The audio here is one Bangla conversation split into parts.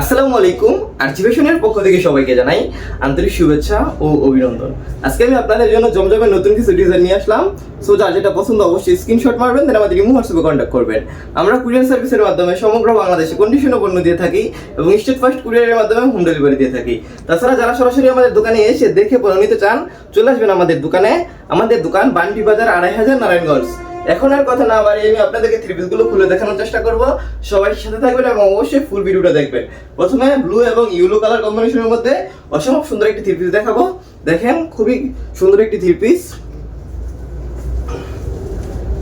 আসসালামু আলাইকুম আর্চিভেশনের পক্ষ থেকে সবাইকে জানাই আন্তরিক শুভেচ্ছা ও অভিনন্দন। আজকে আমি আপনাদের জন্য জমজমের নতুন কিছু ডিজাইন নিয়ে আসলাম। সো যার যেটা পছন্দ অবশ্যই স্ক্রিনশট মারবেন দেন আমাদের ইমো হোয়াটসঅ্যাপে কন্ট্যাক্ট করবেন। আমরা কুরিয়ার সার্ভিসের মাধ্যমে সমগ্র বাংলাদেশে কন্ডিশনও পণ্য দিয়ে থাকি এবং স্টেট ফার্স্ট কুরিয়ারের মাধ্যমে হোম ডেলিভারি দিয়ে থাকি। তাছাড়া যারা সরাসরি আমাদের দোকানে এসে দেখে পণ্য নিতে চান, চলে আসবেন আমাদের দোকানে। আমাদের দোকান বান্টি বাজার আড়াই হাজার নারায়ণগঞ্জ। এখন আর কথা না বাড়িয়ে আমি আপনাদেরকে থ্রি গুলো খুলে দেখানোর চেষ্টা করব। সবাই সাথে থাকবেন এবং অবশ্যই ফুল ভিডিওটা দেখবেন। প্রথমে ব্লু এবং ইউলো কালার কম্বিনেশনের মধ্যে অসম্ভব সুন্দর একটি থ্রি পিস দেখাবো। দেখেন, খুবই সুন্দর একটি থ্রি পিস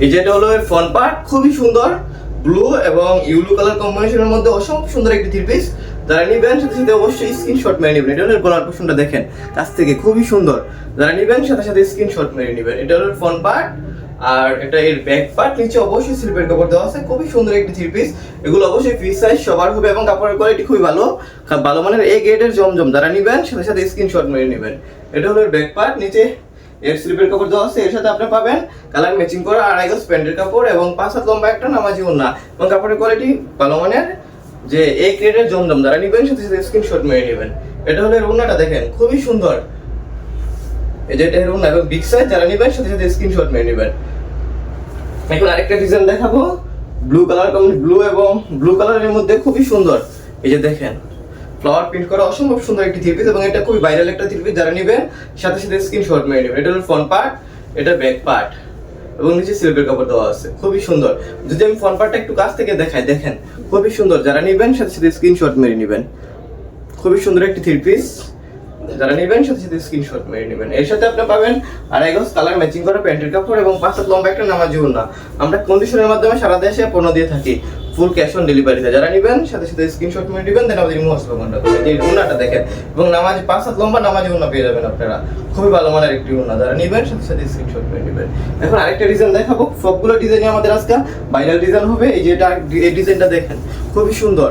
এই যেটা হলো এর ফ্রন্ট পার্ট খুবই সুন্দর। ব্লু এবং ইউলো কালার কম্বিনেশনের মধ্যে অসম্ভব সুন্দর একটি থ্রি পিস যারা নিবেন সাথে সাথে অবশ্যই স্ক্রিনশট মেরে নেবেন। এটা হলো গলার পোর্শনটা দেখেন, কাছ থেকে খুবই সুন্দর। যারা নিবেন সাথে সাথে স্ক্রিনশট মেরে নেবেন। এটা হলো ফ্রন্ট পার্ট আর এটা এর ব্যাক পার্ট নিচে অবশ্যই স্লিপের কাপড় দেওয়া আছে। খুবই সুন্দর একটি থ্রি পিস এগুলো অবশ্যই ফ্রি সাইজ সবার হবে এবং কাপড়ের কোয়ালিটি খুবই ভালো। ভালো মানের এ গ্রেডের জমজম যারা নিবেন, সাথে সাথে স্ক্রিনশট মেরে নেবেন। এটা হলো ব্যাক পার্ট নিচে এর স্লিপের কাপড় দেওয়া আছে। এর সাথে আপনি পাবেন কালার ম্যাচিং করা আড়াই গজ প্যান্টের কাপড় এবং পাঁচ হাত লম্বা একটা নামাজি ওন্না এবং কাপড়ের কোয়ালিটি ভালো মানের যে এ গ্রেডের জমজম যারা নিবেন, সাথে সাথে স্ক্রিনশট মেরে নেবেন। এটা হলো এর ওন্নাটা দেখেন, খুবই সুন্দর। এই যে এটা এর ওন্না এবং বিগ সাইজ যারা নিবেন, সাথে সাথে স্ক্রিনশট মেরে নেবেন। এখন আরেকটা ডিজাইন দেখাবো। ব্লু কালার ব্লু এবং ব্লু কালারের মধ্যে খুবই সুন্দর। এই যে দেখেন ফ্লাওয়ার প্রিন্ট করা অসম্ভব সুন্দর একটি থ্রি পিস এবং এটা খুবই ভাইরাল একটা থ্রি যারা নেবেন, সাথে সাথে স্ক্রিনশট মেরে নেবেন। এটা হলো ফ্রন্ট পার্ট এটা ব্যাক পার্ট এবং নিচে সিল্কের কাপড় দেওয়া আছে। খুবই সুন্দর। যদি আমি ফ্রন্ট পার্টটা একটু কাছ থেকে দেখাই, দেখেন, খুবই সুন্দর। যারা নেবেন, সাথে সাথে স্ক্রিনশট মেরে নেবেন। খুবই সুন্দর একটি থ্রি পিস যারা নেবেন, সাথে সাথে স্ক্রিনশট মেরে নেবেন। এর সাথে আপনি পাবেন আড়াই গজ কালার ম্যাচিং করা প্যান্টের কাপড় এবং পাঁচ লম্বা একটা নামাজ না। আমরা কন্ডিশনের মাধ্যমে সারা দেশে পণ্য দিয়ে থাকি। ফুল ক্যাশ অন ডেলিভারিতে যারা নেবেন, সাথে সাথে স্ক্রিনশট মেরে নেবেন দেন আমাদের ইমো করবেন এই উন্নাটা দেখেন। এবং নামাজ, পাঁচ হাত লম্বা নামাজ উন্না পেয়ে যাবেন আপনারা। খুবই ভালো মানের একটি উন্না যারা নেবেন, সাথে সাথে স্ক্রিনশট মেরে নেবেন। এখন আরেকটা ডিজাইন দেখাবো। সবগুলো ডিজাইনই আমাদের আজকে ভাইরাল ডিজাইন হবে। এই যে এটা, এই ডিজাইনটা দেখেন। খুবই সুন্দর।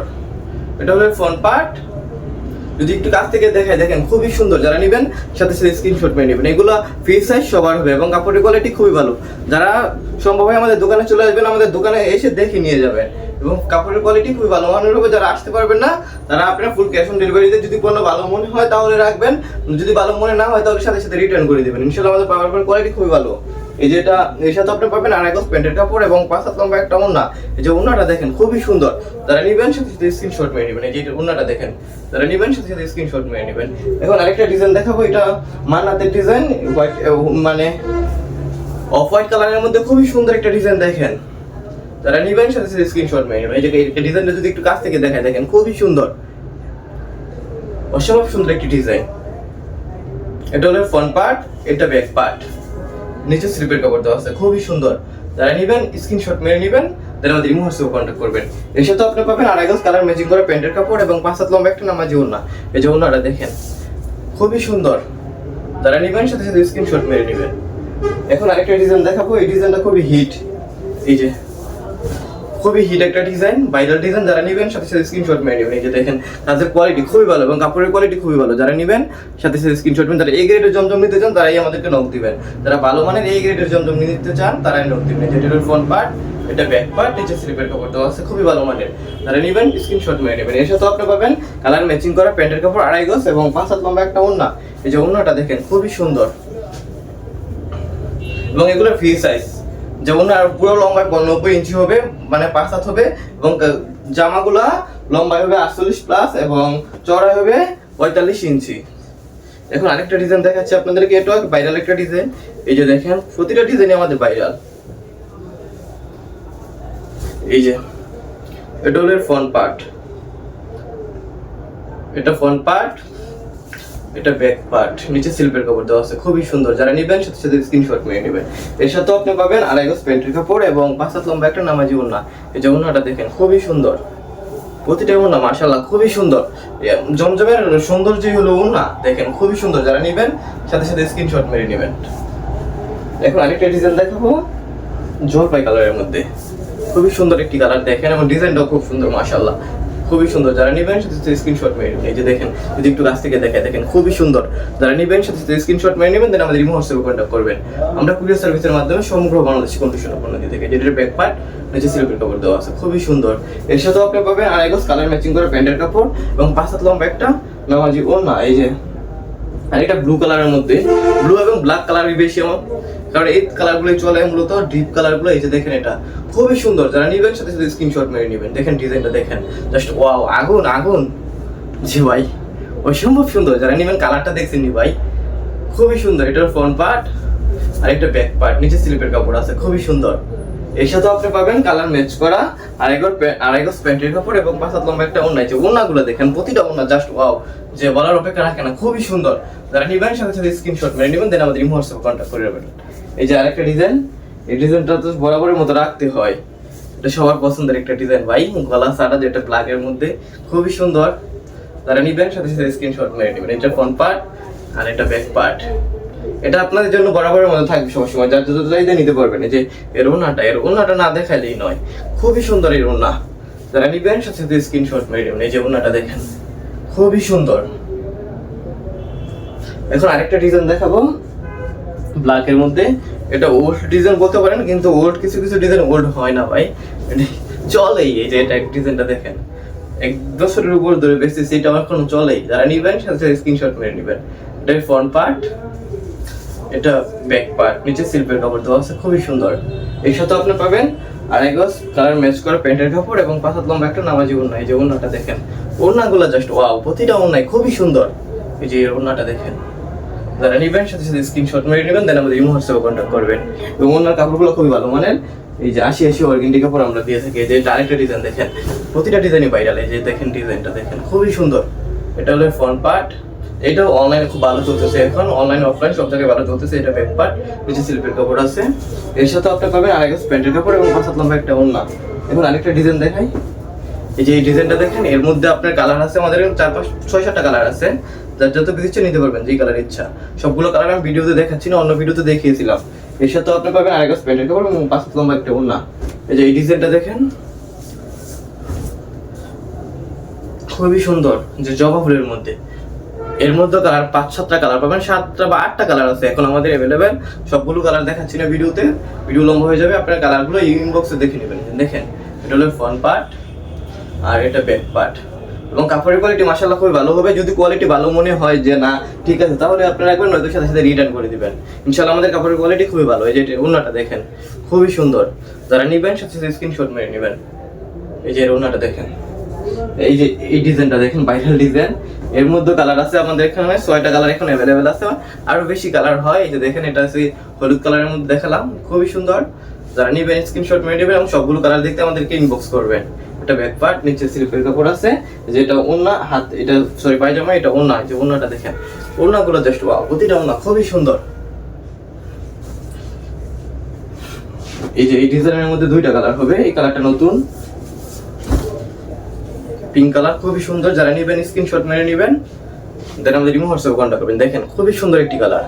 এটা হলো ফ্রন্ট পার্ট যদি একটু কাছ থেকে দেখায়, দেখেন খুবই সুন্দর। যারা নেবেন, সাথে সাথে স্ক্রিনশট মেরে নেবেন। এগুলো ফ্রি সাইজ সবার হবে এবং কাপড়ের কোয়ালিটি খুবই ভালো। যারা সম্ভব হয় আমাদের দোকানে চলে আসবেন, আমাদের দোকানে এসে দেখে নিয়ে যাবেন। এবং কাপড়ের কোয়ালিটি খুবই ভালো। মানের হবে যারা আসতে পারবেন না, তারা আপনার ফুল ক্যাশ অন ডেলিভারিতে যদি কোনো ভালো মনে হয় তাহলে রাখবেন। যদি ভালো মনে না হয় তাহলে সাথে সাথে রিটার্ন করে দেবেন। ইনশাল্লাহ আমাদের পাওয়ার কোয়ালিটি খুবই ভালো। এই যেটা এর সাথে আপনি পাবেন আড়াই গজ প্যান্টের কাপড় এবং পাঁচ হাত লম্বা একটা ওন্না এই যে ওন্নাটা দেখেন, খুবই সুন্দর। যারা নিবেন সাথে সাথে স্ক্রিনশট মেরে নেবেন। এই যে এটা দেখেন, যারা নিবেন সাথে সাথে স্ক্রিনশট মেরে নেবেন। এখন আরেকটা ডিজাইন দেখাবো, এটা মান্নাতের ডিজাইন হোয়াইট মানে অফ হোয়াইট কালারের মধ্যে খুবই সুন্দর একটা ডিজাইন দেখেন। যারা নিবেন সাথে সাথে স্ক্রিনশট মেরে নেবেন। এই যে ডিজাইনটা যদি একটু কাছ থেকে দেখায়, দেখেন, খুবই সুন্দর। অসম্ভব সুন্দর একটি ডিজাইন এটা হলো ফ্রন্ট পার্ট এটা ব্যাক পার্ট নিচে স্লিপের কাপড় দেওয়া আছে, খুবই সুন্দর। যারা নেবেন স্ক্রিনশট মেরে নেবেন দেন আমাদের ইমো হোয়াটসঅ্যাপে কন্ট্যাক্ট করবেন। এর সাথে আপনি পাবেন আড়াই গজ কালার ম্যাচিং করা প্যান্টের কাপড় এবং পাঁচ হাত লম্বা একটা নামাজি ওড়না এই যে ওড়নাটা দেখেন, খুবই সুন্দর। যারা নেবেন, সাথে সাথে স্ক্রিনশট মেরে নেবেন। এখন আরেকটা ডিজাইন দেখাবো, এই ডিজাইনটা খুবই হিট এই যে খুবই হিট একটা ডিজাইন ভাইরাল ডিজাইন যারা নেবেন সাথে সাথে স্ক্রিনশট মেরে নেবেন। এই যে দেখেন, তাদের কোয়ালিটি খুবই ভালো এবং কাপড়ের কোয়ালিটি খুবই ভালো। যারা নেবেন, সাথে সাথে স্ক্রিনশট নেবেন। যারা এই গ্রেডের জমজম নিতে চান, তারাই আমাদেরকে নক দিবেন। যারা ভালো মানের এই গ্রেডের জমজম নিতে চান, তারাই নক দিবেন। যেটা হলো ফ্রন্ট পার্ট এটা ব্যাক পার্ট নিচে স্লিপের কাপড় দেওয়া আছে। খুবই ভালো মানের। যারা নেবেন স্ক্রিনশট মেরে নেবেন। এর সাথে আপনি পাবেন কালার ম্যাচিং করা প্যান্টের কাপড় আড়াই গজ এবং পাঁচ হাত লম্বা একটা ওন্না এই যে ওন্নাটা দেখেন, খুবই সুন্দর। এবং এগুলো ফ্রি সাইজ যেমন আর পুরো লম্বায় নব্বই ইঞ্চি হবে মানে পাঁচ হাত হবে, এবং জামাগুলা লম্বায় হবে আটচল্লিশ প্লাস এবং চড়াই হবে পঁয়তাল্লিশ ইঞ্চি এখন আরেকটা ডিজাইন দেখাচ্ছি আপনাদেরকে এটা ভাইরাল একটা ডিজাইন এই যে দেখেন, প্রতিটা ডিজাইনই আমাদের ভাইরাল এই যে, এটা হলো ফ্রন্ট পার্ট এটা ফ্রন্ট পার্ট এটা ব্যাক পার্ট নিচে সিল্পের কাপড় দেওয়া আছে, খুবই সুন্দর। যারা নেবেন, সাথে সাথে স্ক্রিনশট মেরে নেবেন। এর সাথেও আপনি পাবেন আড়াই গজ প্যান্টের কাপড় এবং পাঁচ হাত লম্বা একটা নামাজি ওড়না। এই যে ওড়নাটা দেখেন, খুবই সুন্দর। প্রতিটা ওড়না মাশাল্লাহ খুবই সুন্দর। জমজমের সৌন্দর্যই হলো ওড়না। দেখেন, খুবই সুন্দর। যারা নেবেন, সাথে সাথে স্ক্রিনশট মেরে নেবেন। এখন আরেকটা ডিজাইন দেখাবো, জলপাই কালারের মধ্যে। খুবই সুন্দর একটি কালার দেখেন, এবং ডিজাইনটাও খুব সুন্দর মাশাল্লাহ খুবই সুন্দর। যারা নিবেন সাথে সাথে স্ক্রিনশট মেরে নেবেন। এই যে দেখেন যদি একটু কাছ থেকে দেখে দেখেন খুবই সুন্দর। যারা নিবেন সাথে সাথে স্ক্রিনশট মেরে নেবেন দেন আমাদের ইমো হোয়াটসঅ্যাপে কন্ট্যাক্ট করবেন। আমরা কুরিয়ার সার্ভিসের মাধ্যমে সমগ্র বাংলাদেশে কন্ডিশন পণ্য দিয়ে থাকি। যেটার ব্যাক পার্ট নিচে সিল্কের কাপড় দেওয়া আছে। খুবই সুন্দর। এর সাথেও আপনি পাবেন আড়াই কালার ম্যাচিং করে প্যান্টের কাপড় এবং পাঁচ হাত লম্বা একটা নামাজি ও না এই যে আর এটা ব্লু কালারের মধ্যে। ব্লু এবং ব্ল্যাক কালারই বেশি আমার। কারণ এই কালারগুলো চলে মূলত ডিপ কালারগুলো এই যে দেখেন এটা। খুবই সুন্দর। যারা নিবেন, সাথে সাথে স্ক্রিনশট মেরে নেবেন। দেখেন ডিজাইনটা দেখেন। জাস্ট ওয়াও আগুন আগুন। জি ভাই, অসম্ভব সুন্দর। যারা নেবেন কালারটা দেখছেন নি ভাই, খুবই সুন্দর। এটার ফ্রন্ট পার্ট আর একটা ব্যাক পার্ট নিচে স্লিপের কাপড় আছে। খুবই সুন্দর। এর সাথে আপনি পাবেন কালার ম্যাচ করা আড়াইগর আড়াইগর প্যান্টের কাপড় এবং পাঁচ হাত লম্বা একটা ওনা আছে ওনাগুলো দেখেন, প্রতিটা ওনা জাস্ট ওয়াও যে বলার অপেক্ষা রাখে না, খুবই সুন্দর। যারা নিবেন, সাথে সাথে স্ক্রিনশট মেরে নেবেন দেন আমাদের হোয়াটসঅ্যাপে কন্ট্যাক্ট করে নেবেন। এই যে আরেকটা ডিজাইন এই ডিজাইনটা তো বরাবরের মতো রাখতে হয়। এটা সবার পছন্দের একটা ডিজাইন ভাই, গলা সাটা যেটা প্লাগের মধ্যে, খুবই সুন্দর। যারা নিবেন, সাথে সাথে স্ক্রিনশট মেরে নেবেন। এটা ফ্রন্ট পার্ট আর এটা ব্যাক পার্ট এটা আপনাদের জন্য বরাবরের মধ্যে থাকবে সবসময় যার যত চাইতে নিতে পারবেন। এই যে এর ওনাটা এর ওনাটা না দেখাইলেই নয়। খুবই সুন্দর এর ওনা। যারা নিবেন, সাথে সাথে স্ক্রিনশট মেরে নেবেন। এই যে ওনাটা দেখেন, খুবই সুন্দর। এখন আরেকটা ডিজাইন দেখাবো। ব্ল্যাকের মধ্যে। এটা ওল্ড ডিজাইন বলতে পারেন, কিন্তু ওল্ড কিছু কিছু ডিজাইন ওল্ড হয় না ভাই। এটা চলেই। এই যে এটা ডিজাইনটা দেখেন। এক বছরের উপর ধরে বেশি সেটা আমার কোনো চলেই। যারা নিবেন, সাথে স্ক্রিনশট মেরে নেবেন। এটা ফ্রন্ট পার্ট এটা ব্যাক পার্ট নিচে সিল্পের কাপড় দেওয়া আছে খুবই সুন্দর। এই সাথে আপনি পাবেন আড়াই গজ কালার ম্যাচ করা প্যান্টের কাপড় এবং পাঁচাত লম্বা একটা নামাজি ওড়না। যে ওড়নাটা দেখেন, ওড়নাগুলো জাস্ট ওয়াও প্রতিটা ওড়নাই খুবই সুন্দর। এই যে ওড়নাটা দেখেন। যারা নিবেন, সাথে সাথে স্ক্রিনশট মেরে নেবেন দেন আমাদের ইমো হোয়াটসঅ্যাপে কন্ট্যাক্ট করবেন। এবং ওনার কাপড়গুলো খুবই ভালো মানের। এই যে আশি আশি অর্গেন্ডি কাপড় আমরা দিয়ে থাকি। যে এটা আরেকটা ডিজাইন দেখেন, প্রতিটা ডিজাইনই ভাইরাল এই যে দেখেন ডিজাইনটা দেখেন, খুবই সুন্দর। এটা হলো ফ্রন্ট পার্ট এটাও অনলাইনে খুব ভালো চলতেছে। এখন অনলাইন অফলাইন সব জায়গায় ভালো চলতেছে, এটা ব্যাক পার্ট নিচে সিল্পের কাপড় আছে। এর সাথে আপনি পাবেন আরেক প্যান্টের কাপড় এবং পাঁচ লম্বা একটা ওড়না। এখন আরেকটা ডিজাইন দেখাই। এই যে এই ডিজাইনটা দেখেন, এর মধ্যে আপনার কালার আছে আমাদের চার পাঁচ, ছয় সাতটা কালার আছে। যার যত ইচ্ছা নিতে পারবেন, যেই কালার ইচ্ছা। সবগুলো কালার আমি ভিডিওতে দেখাচ্ছি না, অন্য ভিডিওতে দেখিয়েছিলাম। এর সাথে আপনি পাবেন আরেক প্যান্টের কাপড় এবং পাঁচ লম্বা একটা ওড়না। এই যে এই ডিজাইনটা দেখেন। খুবই সুন্দর, যে জবা ফুলের মধ্যে। এর মধ্যে কালার পাঁচ, সাতটা কালার পাবেন। সাতটা বা আটটা কালার আছে এখন আমাদের অ্যাভেলেবেল সবগুলো কালার দেখাচ্ছি না ভিডিওতে। ভিডিও লম্বা হয়ে যাবে, আপনার কালারগুলো ইনবক্সে দেখে নেবেন। দেখেন, এটা হলো ফ্রন্ট পার্ট আর এটা ব্যাক পার্ট এবং কাপড়ের কোয়ালিটি মাসাল্লাহ খুবই ভালো হবে। যদি কোয়ালিটি ভালো মনে হয় যে না, ঠিক আছে, তাহলে আপনারা একবার নয়তো সাথে সাথে রিটার্ন করে দিবেন। ইনশাল্লাহ আমাদের কাপড়ের কোয়ালিটি খুবই ভালো। এই যে ওনাটা দেখেন, খুবই সুন্দর। যারা নিবেন, সাথে সাথে স্ক্রিনশট মেরে নেবেন। এই যে ওনাটা দেখেন। এই যে এই ডিজাইনটা দেখেন ভাইরাল ডিজাইন। এর মধ্যে কালার আছে আমাদের এখানে, ছয়টা কালার এখন অ্যাভেলেবেল আছে। আরও বেশি কালার হয়, এই যে দেখেন, এটা আছে হলুদ কালারের মধ্যে দেখালাম, খুবই সুন্দর। যারা নিবেন স্ক্রিনশট মেরে নেবেন এবং সবগুলো কালার দেখতে আমাদেরকে ইনবক্স করবেন। এটা ব্যাক পার্ট নিচে সিল্কের কাপড় আছে, যেটা ওন্না হাত, এটা সরি পায়জামা, এটা ওন্না যে ওন্নাটা দেখেন। ওন্নাগুলো জাস্ট ওয়াও প্রতিটা ওন্না খুবই সুন্দর। এই যে এই ডিজাইনের মধ্যে দুইটা কালার হবে, এই কালারটা নতুন। পিঙ্ক কালার, খুবই সুন্দর। যারা নেবেন স্ক্রিনশট মেরে নেবেন। দেন আমাদের রিমো হোয়াটসঅ্যাপে কন্ট্যাক্ট করবেন। দেখেন, খুবই সুন্দর একটি কালার।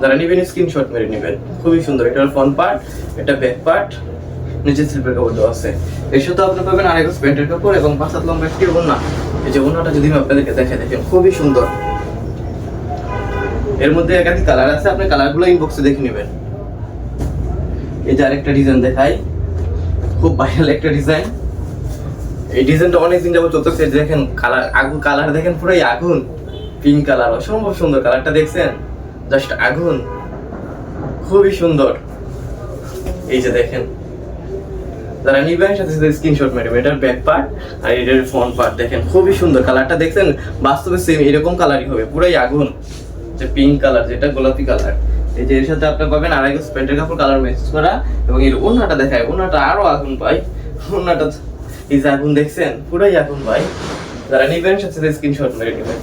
যারা নেবেন স্ক্রিনশট মেরে নেবেন। খুবই সুন্দর। এটা ফ্রন্ট পার্ট এটা ব্যাক পার্ট নিচে স্লিপের কাপড় দেওয়া আছে। এর সাথে আপনি পাবেন আরেক প্যান্টের কাপড় এবং পাঁচ হাত লম্বা একটি ওড়না। এই যে ওড়নাটা যদি আমি আপনাদেরকে দেখে দেখেন, খুবই সুন্দর। এর মধ্যে একাধিক কালার আছে, আপনি কালারগুলো ইনবক্সে দেখে নেবেন। এই যে আরেকটা ডিজাইন দেখাই। খুব ভাইরাল একটা ডিজাইন এই ডিজাইনটা অনেক দিন চলতেছে, দেখেন কালার আগুন কালার দেখেন পুরোই আগুন। পিঙ্ক কালার অসম্ভব সুন্দর কালারটা দেখছেন? জাস্ট আগুন। খুবই সুন্দর। এই যে দেখেন। যারা নিবেন সাথে সাথে স্ক্রিনশট মেরে এটার ব্যাক পার্ট আর এটার ফ্রন্ট পার্ট দেখেন। খুবই সুন্দর কালারটা দেখছেন? বাস্তবে সেম এরকম কালারই হবে, পুরাই আগুন। যে পিঙ্ক কালার যেটা গোলাপি কালার এই যে এর সাথে আপনি পাবেন আড়াই গজ প্যান্টের কাপড় কালার ম্যাচ করা এবং এর ওনাটা দেখায়। ওনাটা আরও আগুন পাই ওনাটা এই যে আগুন দেখছেন, পুরাই আগুন ভাই। যারা নিবেন, সাথে স্ক্রিনশট মেরে নেবেন।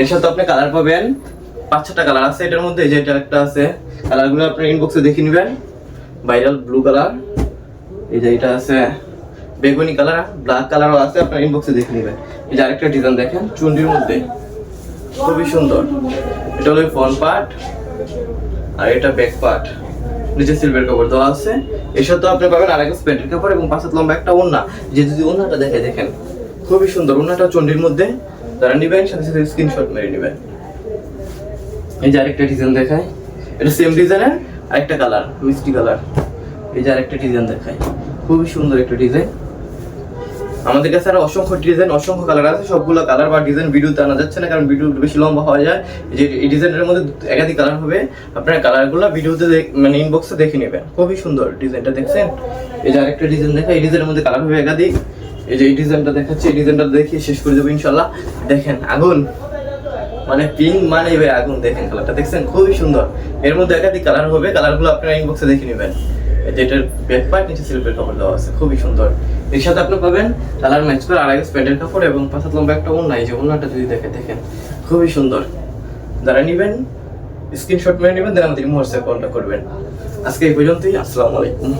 এর সাথে আপনি কালার পাবেন। পাঁচ ছটা কালার আছে, এটার মধ্যে যে এটা একটা আছে। কালারগুলো আপনি ইনবক্সে দেখে নেবেন। ভাইরাল ব্লু কালার এই যে এটা আছে। বেগুনি কালার ব্ল্যাক কালারও আছে, আপনার ইনবক্সে দেখে নেবেন। এই যে আরেকটা ডিজাইন দেখেন চুন্ডির মধ্যে। খুবই সুন্দর। এটা হলো ফ্রন্ট পার্ট আর এটা ব্যাক পার্ট নিচে সিলভার কাপড় দেওয়া আছে। এর সাথে আপনি পাবেন আর আরেক প্যান্টের কাপড় এবং পাশে লম্বা একটা ওড়না। যে যদি ওনাটা দেখে, দেখেন, খুবই সুন্দর ওনাটা চন্ডির মধ্যে। তারা নিবেন, সাথে সাথে স্ক্রিনশট মেরে নেবেন। এই যে আরেকটা ডিজাইন দেখায় এটা সেম ডিজাইনের আরেকটা কালার মিষ্টি কালার এই যে আরেকটা ডিজাইন দেখায় খুবই সুন্দর একটা ডিজাইন আমাদের কাছে আরও অসংখ্য ডিজাইন অসংখ্য কালার আছে। সবগুলো কালার বা ডিজাইন ভিডিওতে আনা যাচ্ছে না, কারণ ভিডিও বেশি লম্বা হয়ে যায়। যে এই ডিজাইনের মধ্যে একাধিক কালার হবে। আপনারা কালারগুলো ভিডিওতে দেখ- মানে ইনবক্সে দেখে নেবেন। খুবই সুন্দর ডিজাইনটা দেখছেন? এই যে আরেকটা ডিজাইন দেখা, এই ডিজাইনের মধ্যে কালার হবে একাধিক। এই যে এই ডিজাইনটা দেখাচ্ছে, এই ডিজাইনটা দেখিয়ে শেষ করে দেবো ইনশাল্লাহ দেখেন, আগুন। মানে পিঙ্ক মানে আগুন, দেখেন কালারটা দেখছেন? খুবই সুন্দর। এর মধ্যে একাধিক কালার হবে কালারগুলো আপনারা ইনবক্সে দেখে নেবেন। এই যে এটার ব্যাক পার্ট নিচে সিল্কের কাপড় দেওয়া আছে, খুবই সুন্দর। এর সাথে আপনি পাবেন কালার ম্যাচ করে আড়াই প্যান্টের কাপড় এবং পাশাত লম্বা একটা ওড়না যে ওড়নাটা যদি দেখে, দেখেন, খুবই সুন্দর। যারা নেবেন স্ক্রিনশট মেরে নেবেন, দেন আমাদের হোয়াটসঅ্যাপ কলটা করবেন। আজকে এই পর্যন্তই, আসসালামু আলাইকুম।